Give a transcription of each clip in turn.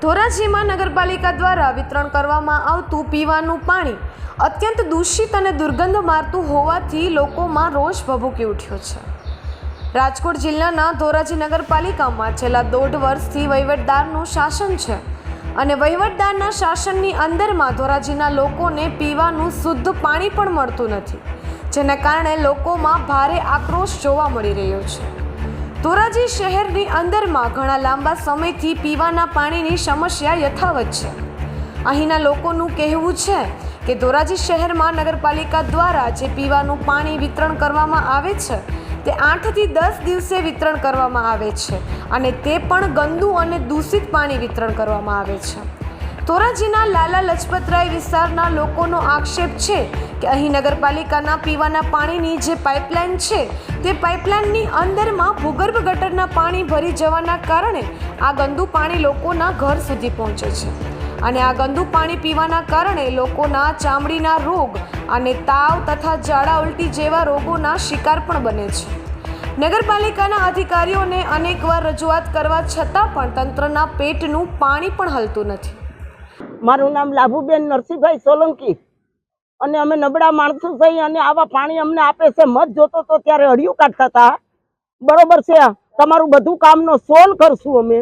ધોરાજીમાં નગરપાલિકા દ્વારા વિતરણ કરવામાં આવતું પીવાનું પાણી અત્યંત દૂષિત અને દુર્ગંધ મારતું હોવાથી લોકોમાં રોષ ભભૂકી ઉઠ્યો છે. રાજકોટ જિલ્લાના ધોરાજી નગરપાલિકામાં છેલ્લા દોઢ વર્ષથી વહીવટદારનું શાસન છે અને વહીવટદારના શાસનની અંદરમાં ધોરાજીના લોકોને પીવાનું શુદ્ધ પાણી પણ મળતું નથી, જેના કારણે લોકોમાં ભારે આક્રોશ જોવા મળી રહ્યો છે. ધોરાજી શહેરની અંદરમાં ઘણા લાંબા સમયથી પીવાના પાણીની સમસ્યા યથાવત છે. અહીંના લોકોનું કહેવું છે કે ધોરાજી શહેરમાં નગરપાલિકા દ્વારા જે પીવાનું પાણી વિતરણ કરવામાં આવે છે, તે આઠથી દસ દિવસે વિતરણ કરવામાં આવે છે અને તે પણ ગંદુ અને દૂષિત પાણી વિતરણ કરવામાં આવે છે. ધોરાજીના લાલા લજપતરાય વિસ્તારના લોકોનો આક્ષેપ છે કે અહીં નગરપાલિકાના પીવાના પાણીની જે પાઇપલાઇન છે, તે પાઇપલાઇનની અંદરમાં ભૂગર્ભ ગટરના પાણી ભરી જવાના કારણે આ ગંદુ પાણી લોકોના ઘર સુધી પહોંચે છે. અને આ ગંદુ પાણી પીવાના કારણે લોકોના ચામડીના રોગ અને તાવ તથા ઝાડા ઉલટી જેવા રોગોના શિકાર પણ બને છે. નગરપાલિકાના અધિકારીઓને અનેકવાર રજૂઆત કરવા છતાં પણ તંત્રના પેટનું પાણી પણ હલતું નથી. મારું નામ લાભુબેન નરસિંહભાઈ સોલંકી. અને અમે નબળા માણસો થઈ અને આવા પાણી અમને આપે છે. મત જોતો તો ત્યારે હળિયું કાઢતા હતા. બરોબર છે તમારું બધું કામનો સોલ કરશું અમે.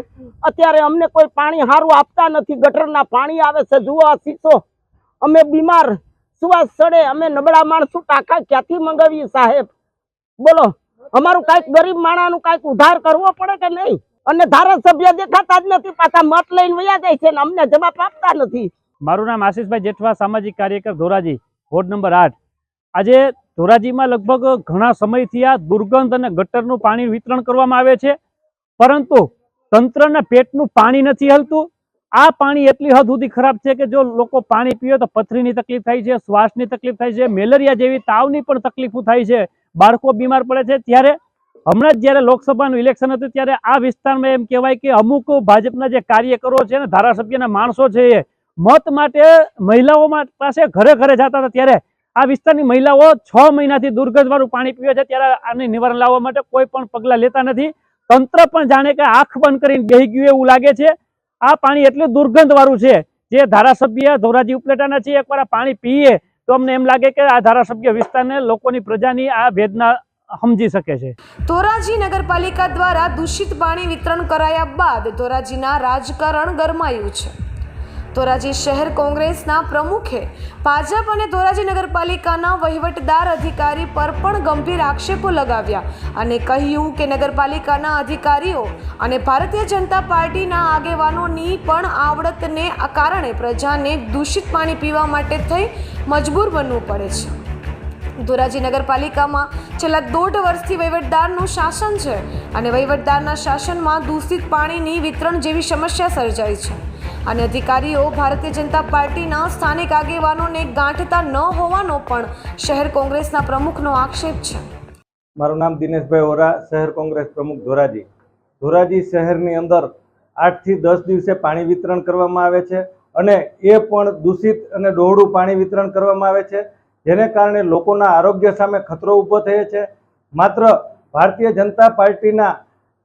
અત્યારે અમને કોઈ પાણી સારું આપતા નથી. ગટરના પાણી આવે છે. જુઓ આ શીશો. અમે બીમાર. સુવાસ સડે. અમે નબળા માણસો ટાંકા ક્યાંથી મંગાવીએ સાહેબ? બોલો. અમારું કાંઈક ગરીબ માણાનું કાંઈક ઉધાર કરવો પડે કે નહીં? અને ધારાસભ્ય દેખાતા જ નથી, પાછા મત લઈને વયા જાય છે અમને જવાબ આપતા નથી. મારું નામ આશીષભાઈ જેઠવા, સામાજિક કાર્યકર ધોરાજી, વોર્ડ નંબર આઠ. આજે ધોરાજીમાં લગભગ ઘણા સમયથી આ દુર્ગંધ અને ગટરનું પાણી વિતરણ કરવામાં આવે છે, પરંતુ તંત્રના પેટનું પાણી નથી હલતું. આ પાણી એટલી હદ સુધી ખરાબ છે કે જો લોકો પાણી પીવે તો પથરીની તકલીફ થાય છે, શ્વાસની તકલીફ થાય છે, મેલેરિયા જેવી તાવની પણ તકલીફો થાય છે. બાળકો બીમાર પડે છે, ત્યારે હમણાં જ જ્યારે લોકસભાનું ઇલેક્શન હતું ત્યારે આ વિસ્તારમાં એમ કહેવાય કે અમુક ભાજપના જે કાર્યકરો છે ને, ધારાસભ્યના માણસો છે એ મત માટે મહિલાઓ પાસે ઘરે ઘરે જતા હતા. ત્યારે આ વિસ્તારની મહિલાઓ છ મહિનાથી દુર્ગંધવાળું પાણી પીવે છે. ત્યારે આને નિવારણ લાવવા માટે કોઈ પણ પગલાં લેતા નથી. તંત્ર પણ જાણે કે આંખ બંધ કરીને બેહી ગયું એવું લાગે છે. આ પાણી એટલું દુર્ગંધવાળું છે. જે ધારાસભ્ય ધોરાજી ઉપલેટાના છે, એકવાર પાણી પીએ. તો અમને એમ લાગે કે આ ધારાસભ્ય વિસ્તારને લોકોની પ્રજાની આ વેદના સમજી શકે છે. ધોરાજી નગરપાલિકા દ્વારા દૂષિત પાણી વિતરણ કરાયા બાદ ધોરાજીના રાજકારણ ગરમાયું છે. ધોરાજી શહેર કોંગ્રેસના પ્રમુખે ભાજપ અને ધોરાજી નગરપાલિકાના વહીવટદાર અધિકારી પર પણ ગંભીર આક્ષેપો લગાવ્યા અને કહ્યું કે નગરપાલિકાના અધિકારીઓ અને ભારતીય જનતા પાર્ટીના આગેવાનોની પણ આવડતને કારણે પ્રજાને દૂષિત પાણી પીવા માટે થઈ મજબૂર બનવું પડે છે. ધોરાજી નગરપાલિકામાં છેલ્લા દોઢ વર્ષથી વહીવટદારનું શાસન છે અને વહીવટદારના શાસનમાં દૂષિત પાણીની વિતરણ જેવી સમસ્યા સર્જાઈ છે. અને અધિકારીઓ ભારતીય જનતા પાર્ટીના સ્થાનિક આગેવાનોને ગાંઠતા ન હોવાનો પણ શહેર કોંગ્રેસના પ્રમુખનો આક્ષેપ છે. મારું નામ દિનેશભાઈ ઓરા શહેર કોંગ્રેસ પ્રમુખ ધોરાજી. ધોરાજી શહેરની અંદર આઠથી દસ દિવસે પાણી વિતરણ કરવામાં આવે છે અને એ પણ દૂષિત અને ડોહળું પાણી વિતરણ કરવામાં આવે છે. જેને કારણે લોકોના આરોગ્ય સામે ખતરો ઊભો થયો છે. માત્ર ભારતીય જનતા પાર્ટીના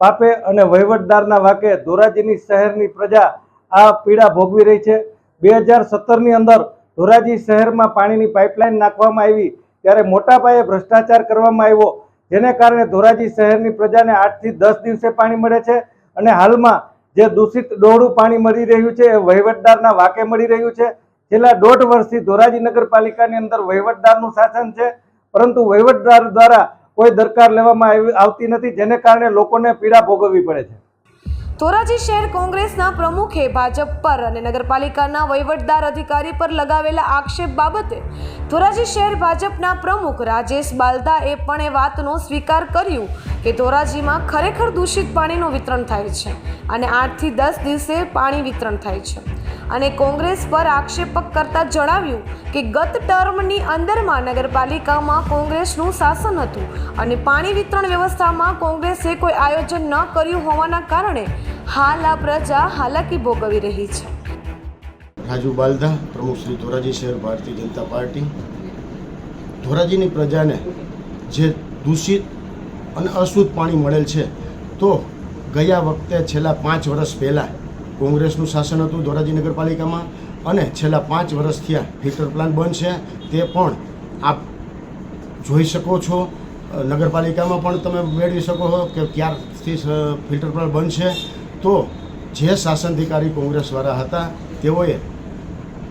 પાપે અને વહીવટદારના વાકે ધોરાજીની શહેરની પ્રજા આ પીડા ભોગવી રહી છે. બે હજાર સત્તરની અંદર ધોરાજી શહેરમાં પાણીની પાઇપલાઇન નાખવામાં આવી, ત્યારે મોટા પાયે ભ્રષ્ટાચાર કરવામાં આવ્યો, જેને કારણે ધોરાજી શહેરની પ્રજાને આઠથી દસ દિવસે પાણી મળે છે અને હાલમાં જે દૂષિત ડોહળું પાણી મળી રહ્યું છે એ વહીવટદારના વાકે મળી રહ્યું છે. છેલ્લા દોઢ વર્ષથી ધોરાજી નગરપાલિકાની અંદર વહીવટદારનું શાસન છે, પરંતુ વહીવટદાર દ્વારા કોઈ દરકાર લેવામાં આવી- આવતી નથી, જેને કારણે લોકોને પીડા ભોગવવી પડે છે. ધોરાજી શહેર કોંગ્રેસના પ્રમુખે ભાજપ પર અને નગરપાલિકાના વહીવટદાર અધિકારી પર લગાવેલા આક્ષેપ બાબતે ધોરાજી શહેર ભાજપના પ્રમુખ રાજેશ બાલદાએ પણ એ વાતનો સ્વીકાર કર્યું કે ધોરાજીમાં ખરેખર દૂષિત પાણીનું વિતરણ થાય છે અને આઠથી દસ દિવસે પાણી વિતરણ થાય છે. અને કોંગ્રેસ પર આક્ષેપક કરતા જણાવ્યું કે ગત ટર્મની અંદરમાં નગરપાલિકામાં કોંગ્રેસનું શાસન હતું અને પાણી વિતરણ વ્યવસ્થામાં કોંગ્રેસે કોઈ આયોજન ન કર્યું હોવાના કારણે હાલ આ પ્રજા હાલાકી ભોગવી રહી છે. રાજુ બાલધા, પ્રમુખ શ્રી ધોરાજી શહેર ભારતીય જનતા પાર્ટી. ધોરાજીની પ્રજાને જે દૂષિત અને અશુદ્ધ પાણી મળેલ છે, તો ગયા વખતે છેલ્લા પાંચ વર્ષ પહેલાં કોંગ્રેસનું શાસન હતું ધોરાજી નગરપાલિકામાં અને છેલ્લા પાંચ વર્ષ થયા ફિલ્ટર પ્લાન્ટ બંધ છે તે પણ આપ જોઈ શકો છો. નગરપાલિકામાં પણ તમે મેળવી શકો છો કે ક્યારથી ફિલ્ટર પ્લાન્ટ બંધ છે તો જે શાસનાધિકારી કોંગ્રેસવાળા હતા, તેઓએ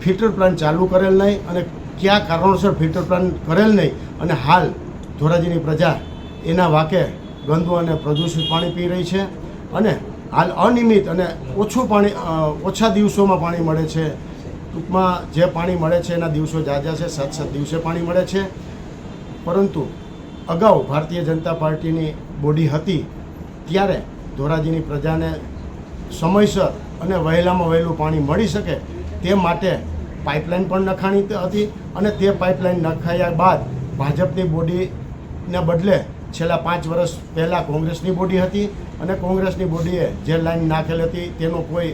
ફિલ્ટર પ્લાન્ટ ચાલુ કરેલ નહીં અને કયા કારણોસર ફિલ્ટર પ્લાન્ટ કરેલ નહીં અને હાલ ધોરાજીની પ્રજા એના વાકે ગંદુ અને પ્રદૂષિત પાણી પી રહી છે. અને હાલ અનિયમિત અને ઓછું પાણી ઓછા દિવસોમાં પાણી મળે છે. ટૂંકમાં જે પાણી મળે છે એના દિવસો જાજા છે સાત સાત દિવસે પાણી મળે છે. પરંતુ અગાઉ ભારતીય જનતા પાર્ટીની બોડી હતી, ત્યારે ધોરાજીની પ્રજાને સમયસર અને વહેલામાં વહેલું પાણી મળી શકે તે માટે પાઇપલાઇન પણ નખાણી હતી અને તે પાઇપલાઇન નખાયા બાદ ભાજપની બોડીને બદલે છેલ્લા પાંચ વર્ષ પહેલાં કોંગ્રેસની બોડી હતી અને કોંગ્રેસની બોડીએ જે લાઈન નાખેલ હતી તેનો કોઈ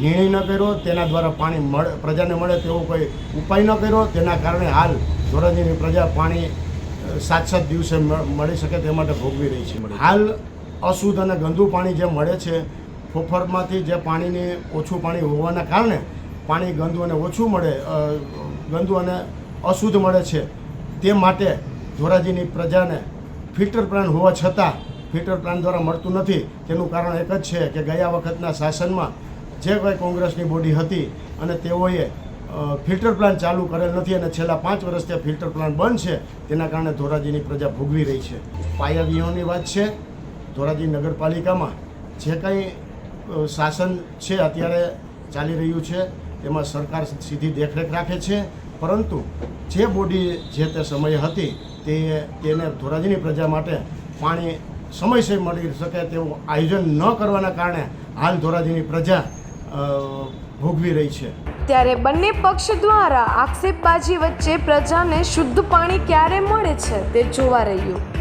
નિર્ણય ન કર્યો, તેના દ્વારા પાણી મળે, પ્રજાને મળે તેવો કોઈ ઉપાય ન કર્યો, તેના કારણે હાલ ધોરાજીની પ્રજા પાણી સાત સાત દિવસે મળી શકે તે માટે ભોગવી રહી છે. હાલ અશુદ્ધ અને ગંદુ પાણી જે મળે છે, ફોફરમાંથી જે પાણીની ઓછું પાણી હોવાના કારણે પાણી ગંદુ અને ઓછું મળે ગંદુ અને અશુદ્ધ મળે છે, તે માટે ધોરાજીની પ્રજાને ફિલ્ટર પ્લાન્ટ હોવા છતાં ફિલ્ટર પ્લાન દ્વારા મળતું નથી. તેનું કારણ એક જ છે કે ગયા વખતના શાસનમાં જે કોઈ કોંગ્રેસની બોડી હતી અને તેઓએ ફિલ્ટર પ્લાન ચાલુ કરેલ નથી અને છેલ્લા પાંચ વર્ષથી આ ફિલ્ટર પ્લાન્ટ બંધ છે, તેના કારણે ધોરાજીની પ્રજા ભોગવી રહી છે. પાયા વિહોણી વાત છે, ધોરાજી નગરપાલિકામાં જે કંઈ શાસન છે અત્યારે ચાલી રહ્યું છે, તેમાં સરકાર સીધી દેખરેખ રાખે છે, પરંતુ જે બોડી જે તે સમયે હતી તે તેને ધોરાજીની પ્રજા માટે પાણી સમયસર મળી શકે તેવું આયોજન ન કરવાના કારણે હાલ ધોરાજીની પ્રજા ભોગવી રહી છે. ત્યારે બંને પક્ષ દ્વારા આક્ષેપબાજી વચ્ચે પ્રજાને શુદ્ધ પાણી ક્યારે મળે છે તે જોવા રહ્યું.